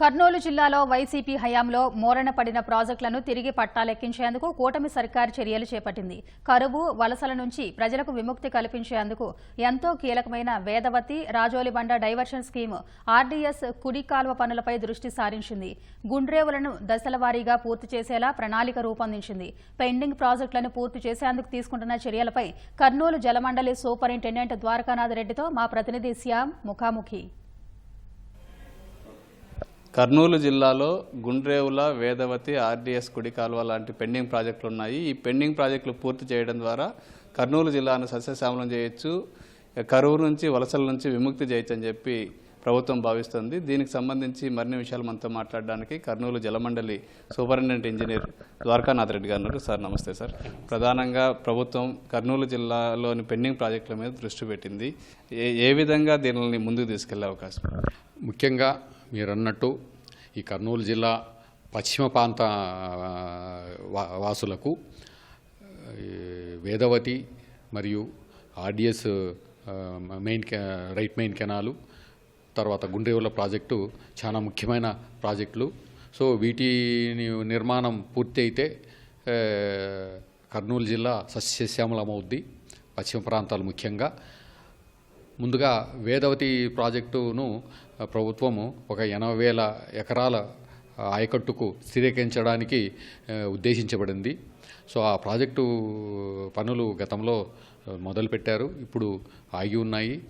కర్నూలు జిల్లాలో వైసీపీ హయాంలో మోరణ పడిన ప్రాజెక్టులను తిరిగి పట్టాలెక్కించేందుకు కూటమి సర్కార్ చర్యలు చేపట్టింది. కరువు వలసల నుంచి ప్రజలకు విముక్తి కల్పించేందుకు ఎంతో కీలకమైన Vedavathi Rajolibanda diversion scheme RDS కుడి కాల్వ పనులపై దృష్టి సారించింది. గుండ్రేవులను దశలవారీగా పూర్తి చేసేలా ప్రణాళిక రూపొందించింది. పెండింగ్ ప్రాజెక్టులను పూర్తి చేసేందుకు తీసుకుంటున్న చర్యలపై కర్నూలు జలమండలి సూపరింటెండెంట్ ద్వారకానాథ్ రెడ్డితో మా ప్రతినిధి శ్యామ్ ముఖాముఖి. కర్నూలు జిల్లాలో గుండ్రేవుల వేదవతి ఆర్డీఎస్ కుడి కాలువ లాంటి పెండింగ్ ప్రాజెక్టులు ఉన్నాయి. ఈ పెండింగ్ ప్రాజెక్టులు పూర్తి చేయడం ద్వారా కర్నూలు జిల్లాను సస్యశ్యామలం చేయొచ్చు. కరువు నుంచి వలసల నుంచి విముక్తి చేయొచ్చు అని చెప్పి ప్రభుత్వం భావిస్తుంది. దీనికి సంబంధించి మరిన్ని విషయాలు మనతో మాట్లాడడానికి కర్నూలు జలమండలి సూపరింటెండెంట్ ఇంజనీర్ ద్వారకానాథ్ రెడ్డి గారు ఉన్నారు. సార్ నమస్తే సార్. ప్రధానంగా ప్రభుత్వం కర్నూలు జిల్లాలోని పెండింగ్ ప్రాజెక్టుల మీద దృష్టి పెట్టింది. ఏ ఏ విధంగా దీనిని ముందుకు తీసుకెళ్ళే అవకాశం? ముఖ్యంగా మీరు అన్నట్టు ఈ కర్నూలు జిల్లా పశ్చిమ ప్రాంత వా- వాసులకు వేదవతి మరియు ఆర్డిఎస్ మెయిన్ కె- రైట్ మెయిన్ కెనాలు తర్వాత గుండ్రేవుల ప్రాజెక్టు చాలా ముఖ్యమైన ప్రాజెక్టులు. సో వీటిని నిర్మాణం పూర్తి అయితే కర్నూలు జిల్లా సస్యశ్యామలమవుద్ది పశ్చిమ ప్రాంతాలు ముఖ్యంగా. ముందుగా వేదవతి ప్రాజెక్టును ప్రభుత్వము ఒక ఎనభై వేల ఎకరాల ఆయకట్టుకు స్థిరీకరించడానికి ఉద్దేశించబడింది. సో ఆ ప్రాజెక్టు పనులు గతంలో మొదలుపెట్టారు. ఇప్పుడు ఆగి ఉన్నాయి.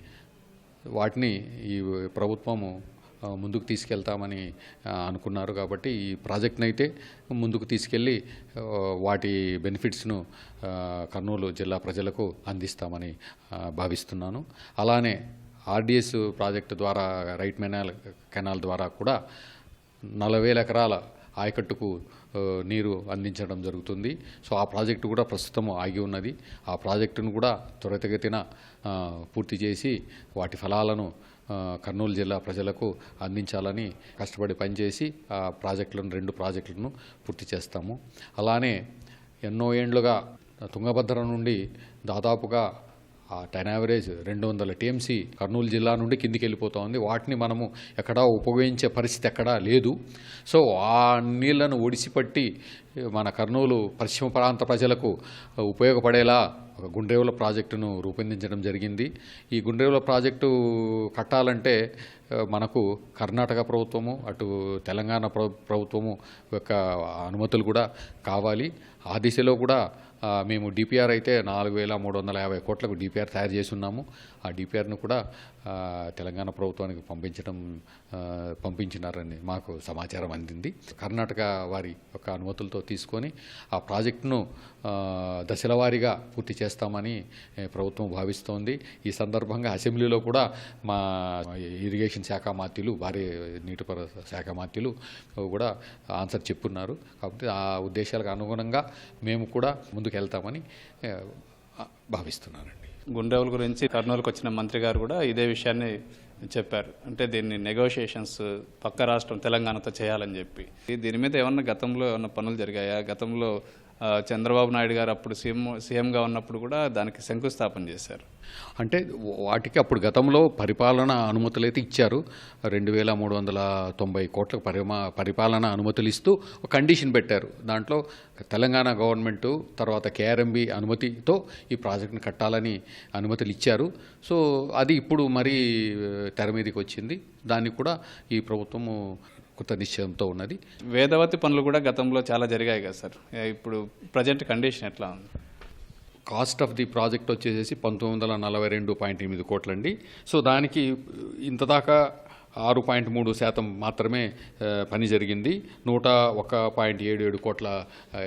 వాటిని ఈ ప్రభుత్వము ముందుకు తీసుకెళ్తామని అనుకున్నారు కాబట్టి ఈ ప్రాజెక్ట్ని అయితే ముందుకు తీసుకెళ్ళి వాటి బెనిఫిట్స్ను కర్నూలు జిల్లా ప్రజలకు అందిస్తామని భావిస్తున్నాను. అలానే ఆర్డిఎస్ ప్రాజెక్టు ద్వారా రైట్ మెనాల్ కెనాల్ ద్వారా కూడా నలభై వేల ఎకరాల ఆయకట్టుకు నీరు అందించడం జరుగుతుంది. సో ఆ ప్రాజెక్టు కూడా ప్రస్తుతం ఆగి ఉన్నది. ఆ ప్రాజెక్టును కూడా త్వరితగతిన పూర్తి చేసి వాటి ఫలాలను కర్నూలు జిల్లా ప్రజలకు అందించాలని కష్టపడి పనిచేసి ఆ ప్రాజెక్టులను రెండు ప్రాజెక్టులను పూర్తి చేస్తాము. అలానే ఎన్నో ఏండ్లుగా తుంగభద్ర నుండి దాదాపుగా ఆ టెన్ యావరేజ్ రెండు వందల టీఎంసీ కర్నూలు జిల్లా నుండి కిందికి వెళ్ళిపోతా ఉంది వాటిని మనము ఎక్కడా ఉపయోగించే పరిస్థితి ఎక్కడా లేదు. సో ఆ నీళ్ళను ఒడిసిపట్టి మన కర్నూలు పశ్చిమ ప్రాంత ప్రజలకు ఉపయోగపడేలా ఒక గుండ్రేవుల ప్రాజెక్టును రూపొందించడం జరిగింది. ఈ గుండ్రేవుల ప్రాజెక్టు కట్టాలంటే మనకు కర్ణాటక ప్రభుత్వము అటు తెలంగాణ ప్రభుత్వము యొక్క అనుమతులు కూడా కావాలి. ఆ దిశలో కూడా మేము డిపిఆర్ అయితే నాలుగు వేల మూడు వందల యాభై కోట్లకు డిపిఆర్ తయారు చేసి ఉన్నాము. ఆ డిపిఆర్ను కూడా తెలంగాణ ప్రభుత్వానికి పంపించడం పంపించినారని మాకు సమాచారం అందింది. కర్ణాటక వారి యొక్క అనుమతులతో తీసుకొని ఆ ప్రాజెక్టును దశలవారీగా దశల వారీగా పూర్తి చేస్తామని ప్రభుత్వం భావిస్తోంది. ఈ సందర్భంగా అసెంబ్లీలో కూడా మా ఇరిగేషన్ శాఖ మాత్యులు భారీ నీటిపర శాఖ మాత్యులు కూడా ఆన్సర్ చెప్పున్నారు. కాబట్టి ఆ ఉద్దేశాలకు అనుగుణంగా మేము కూడా ముందుకు వెళ్తామని భావిస్తున్నారండి భావిస్తున్నానండి. గుండెవుల గురించి కర్నూలుకు వచ్చిన మంత్రి గారు కూడా ఇదే విషయాన్ని చెప్పారు. అంటే దీన్ని నెగోషియేషన్స్ పక్క రాష్ట్రం తెలంగాణతో చేయాలని చెప్పి. దీని మీద ఏమన్నా గతంలో ఏమన్నా పనులు జరిగాయా? గతంలో చంద్రబాబు నాయుడు గారు అప్పుడు సీఎం సీఎంగా ఉన్నప్పుడు కూడా దానికి శంకుస్థాపన చేశారు. అంటే వాటికి అప్పుడు గతంలో పరిపాలన అనుమతులు అయితే ఇచ్చారు. రెండు వేల మూడు వందల తొంభై కోట్ల పరిమా పరిపాలన అనుమతులు ఇస్తూ ఒక కండిషన్ పెట్టారు. దాంట్లో తెలంగాణ గవర్నమెంట్ తర్వాత కేఆర్ఎంబి అనుమతితో ఈ ప్రాజెక్టును కట్టాలని అనుమతులు ఇచ్చారు సో అది ఇప్పుడు మరీ తెర మీదకి వచ్చింది. దాన్ని కూడా ఈ ప్రభుత్వము కృత నిశ్చయంతో ఉన్నది. వేదవతి పనులు కూడా గతంలో చాలా జరిగాయి కదా సార్. ఇప్పుడు ప్రజెంట్ కండిషన్ ఎట్లా ఉంది? కాస్ట్ ఆఫ్ ది ప్రాజెక్ట్ వచ్చేసి పంతొమ్మిది వందల నలభై రెండు పాయింట్ ఎనిమిది కోట్లండి. సో దానికి ఇంత దాకా ఆరు పాయింట్ మూడు శాతం మాత్రమే పని జరిగింది. నూట ఒక పాయింట్ ఏడు ఏడు కోట్ల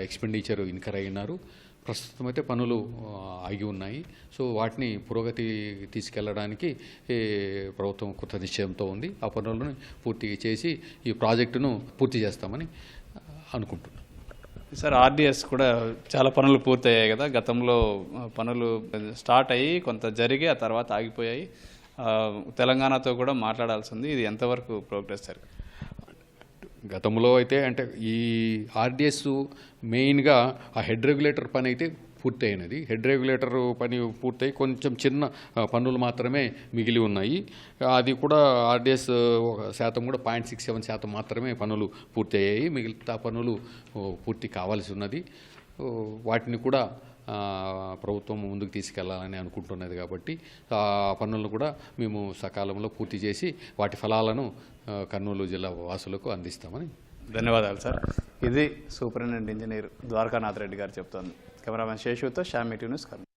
ఎక్స్పెండిచర్ ఇన్కర్ అయినారు ప్రస్తుతం అయితే పనులు ఆగి ఉన్నాయి. సో వాటిని పురోగతి తీసుకెళ్ళడానికి ప్రభుత్వం కృత నిశ్చయంతో ఉంది. ఆ పనులను పూర్తి చేసి ఈ ప్రాజెక్టును పూర్తి చేస్తామని అనుకుంటున్నాను సార్ ఆర్డీఎస్ కూడా చాలా పనులు పూర్తయ్యాయి కదా. గతంలో పనులు స్టార్ట్ అయ్యి కొంత జరిగి ఆ తర్వాత ఆగిపోయాయి. తెలంగాణతో కూడా మాట్లాడాల్సి ఉంది. ఇది ఎంతవరకు ప్రోగ్రెస్ సార్? గతంలో అయితే అంటే ఈ ఆర్డిఎస్ మెయిన్గా ఆ హెడ్ రెగ్యులేటర్ పని అయితే పూర్తయినది. హెడ్ రెగ్యులేటర్ పని పూర్తయి కొంచెం చిన్న పనులు మాత్రమే మిగిలి ఉన్నాయి. అది కూడా ఆర్డిఎస్ ఒక శాతం కూడా పాయింట్ సిక్స్ సెవెన్ శాతం మాత్రమే పనులు పూర్తయ్యాయి. మిగతా పనులు పూర్తి కావాల్సి ఉన్నది. వాటిని కూడా ఆ, ప్రభుత్వం ముందుకు తీసుకెళ్ళాలని అనుకుంటున్నది కాబట్టి ఆ పనులను కూడా మేము సకాలంలో పూర్తి చేసి వాటి ఫలాలను కర్నూలు జిల్లా వాసులకు అందిస్తామని. ధన్యవాదాలు సార్. ఇది సూపరింటెండెంట్ ఇంజనీర్ ద్వారకానాథ్ రెడ్డి గారు చెప్తోంది. కెమెరామెన్ శేషుతో షామి న్యూస్ కర్నూలు.